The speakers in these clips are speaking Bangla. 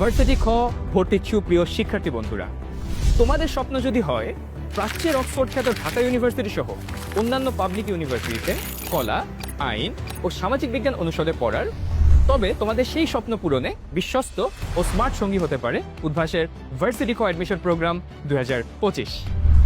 ভার্সিটি খ ভর্তিচ্ছু প্রিয় শিক্ষার্থী বন্ধুরা। তোমাদের স্বপ্ন যদি হয়, প্রাচ্যের অক্সফোর্ড খ্যাত ঢাকা ইউনিভার্সিটি সহ অন্যান্য পাবলিক ইউনিভার্সিটিতে কলা, আইন ও সামাজিক বিজ্ঞান অনুষদে পড়ার, তবে তোমাদের সেই স্বপ্ন পূরণে বিশ্বস্ত ও স্মার্ট সঙ্গী হতে পারে উদ্ভাসের ভার্সিটি খ অ্যাডমিশন প্রোগ্রাম দু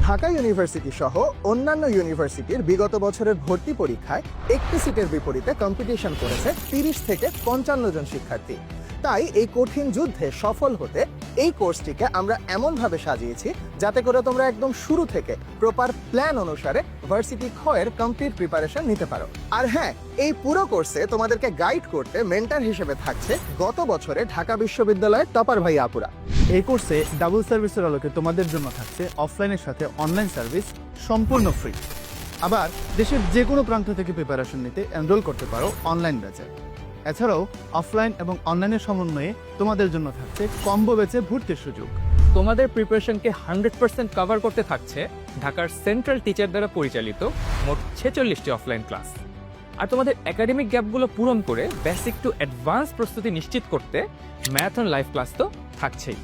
ঢাকা ইউনিভার্সিটি সহ অন্যান্য ইউনিভার্সিটির বিগত বছরের ভর্তি পরীক্ষায় একটি সিটের বিপরীতে কম্পিটিশন করেছে তিরিশ থেকে পঞ্চান্ন জন শিক্ষার্থী। তাই এই কঠিন যুদ্ধে সফল হতে এই কোর্সটিকে আমরা এমনভাবে সাজিয়েছি যাতে করে তোমরা একদম শুরু থেকে প্রপার প্ল্যান অনুসারে ভার্সিটি ক্ষয়ের কমপ্লিট প্রিপারেশন নিতে পারো। আর হ্যাঁ এই পুরো কোর্সে তোমাদেরকে গাইড করতে মেন্টার হিসেবে থাকছে গত বছরে ঢাকা বিশ্ববিদ্যালয়ের টপার ভাই আপুরা। এই কোর্সে ডাবল সার্ভিসের আলোকে তোমাদের জন্য থাকছে অফলাইনের সাথে অনলাইন সার্ভিস সম্পূর্ণ ফ্রি আবার দেশের যে কোনো প্রান্ত থেকে প্রিপারেশন নিতে এনরোল করতে পারো অনলাইন ব্যাচে। এছাড়াও অফলাইন এবং অনলাইনের সমন্বয়ে তোমাদের জন্য থাকছে কম্বো বেচে ভর্তির সুযোগ। তোমাদের প্রিপারেশনকে হান্ড্রেড পার্সেন্ট কভার করতে থাকছে ঢাকার সেন্ট্রাল টিচার দ্বারা পরিচালিত মোট ছেচল্লিশটি অফলাইন ক্লাস। আর তোমাদের একাডেমিক গ্যাপগুলো পূরণ করে বেসিক টু অ্যাডভান্স প্রস্তুতি নিশ্চিত করতে ম্যারাথন লাইভ ক্লাস তো থাকছেই।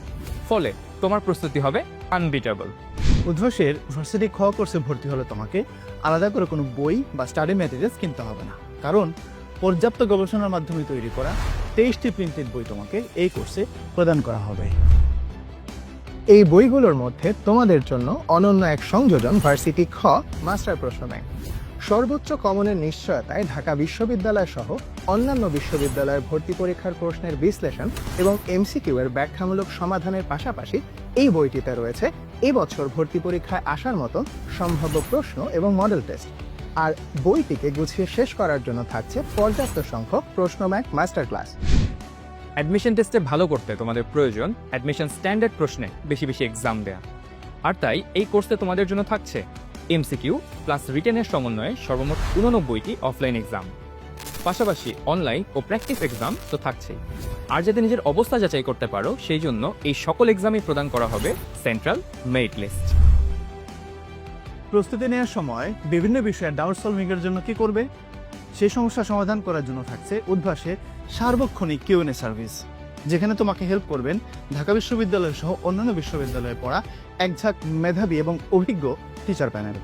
ফলে তোমার প্রস্তুতি হবে আনবিটেবল উদ্ভাসের ভার্সিটি খ কোর্সে ভর্তি হলে তোমাকে আলাদা করে কোনো বই বা স্টাডি ম্যাটেরিয়ালস কিনতে হবে না। কারণ পর্যাপ্ত গবেষণার মাধ্যমে তৈরি করা তেইশটি প্রিন্টেড বই তোমাকে এই কোর্সে প্রদান করা হবে। এই বইগুলোর মধ্যে তোমাদের জন্য অনন্য এক সংযোজন ভার্সিটি খ মাস্টার প্রশ্ন ব্যাংক সর্বোচ্চ কমনের নিশ্চয়তায় ঢাকা বিশ্ববিদ্যালয় সহ অন্যান্য বিশ্ববিদ্যালয়ের ভর্তি পরীক্ষার প্রশ্নের বিশ্লেষণ এবং এমসিকিউ এর ব্যাখ্যামূলক সমাধানের পাশাপাশি এই বইটিতে রয়েছে এবছর ভর্তি পরীক্ষায় আসার মতো সম্ভাব্য প্রশ্ন এবং মডেল টেস্ট আর বইটিকে গুছিয়ে শেষ করার জন্য থাকছে পর্যাপ্ত সংখ্যক প্রশ্ন ব্যাংক মাস্টার ক্লাস অ্যাডমিশন টেস্টে ভালো করতে তোমাদের প্রয়োজন অ্যাডমিশন স্ট্যান্ডার্ড প্রশ্নে বেশি বেশি এক্সাম দেয়া। আর তাই এই কোর্সে তোমাদের জন্য থাকছে এমসিকিউ প্লাস রিটেনের সমন্বয়ে সর্বমোট উননব্বইটি অফলাইন এক্সাম পাশাপাশি অনলাইন ও প্র্যাকটিস এক্সাম তো থাকছেই। আর যাতে নিজের অবস্থা যাচাই করতে পারো, সেই জন্য এই সকল এক্সামই প্রদান করা হবে সেন্ট্রাল মেরিট লিস্ট প্রস্তুতি নেওয়ার সময় বিভিন্ন বিষয়ে ডাউট সলভিং এর জন্য কি করবে? সেই সমস্যা সমাধান করার জন্য থাকছে উদ্ভাসের সার্বক্ষণিক কিউএনএ সার্ভিস, যেখানে তোমাকে হেল্প করবেন ঢাকা বিশ্ববিদ্যালয় সহ অন্যান্য বিশ্ববিদ্যালয়ে পড়া একঝাঁক মেধাবী এবং অভিজ্ঞ টিচার প্যানেল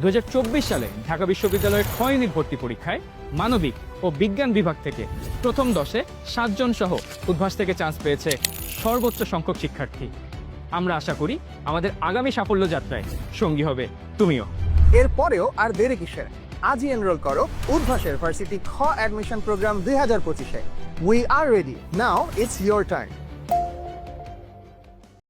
দু হাজার চব্বিশ সালে ঢাকা বিশ্ববিদ্যালয়ের খ ইউনিট ভর্তি পরীক্ষায় মানবিক ও বিজ্ঞান বিভাগ থেকে প্রথম দশে সাতজন সহ উদ্ভাস থেকে চান্স পেয়েছে সর্বোচ্চ সংখ্যক শিক্ষার্থী। আমরা আশা করি আমাদের আগামী সাফল্য যাত্রায় সঙ্গী হবে। তুমিও। এরপরেও আর দেরি কিসের? আজই এনরোল করো উদ্ভাসের ভার্সিটি খ অ্যাডমিশন প্রোগ্রাম দুই হাজার পঁচিশে। We are ready now it's your time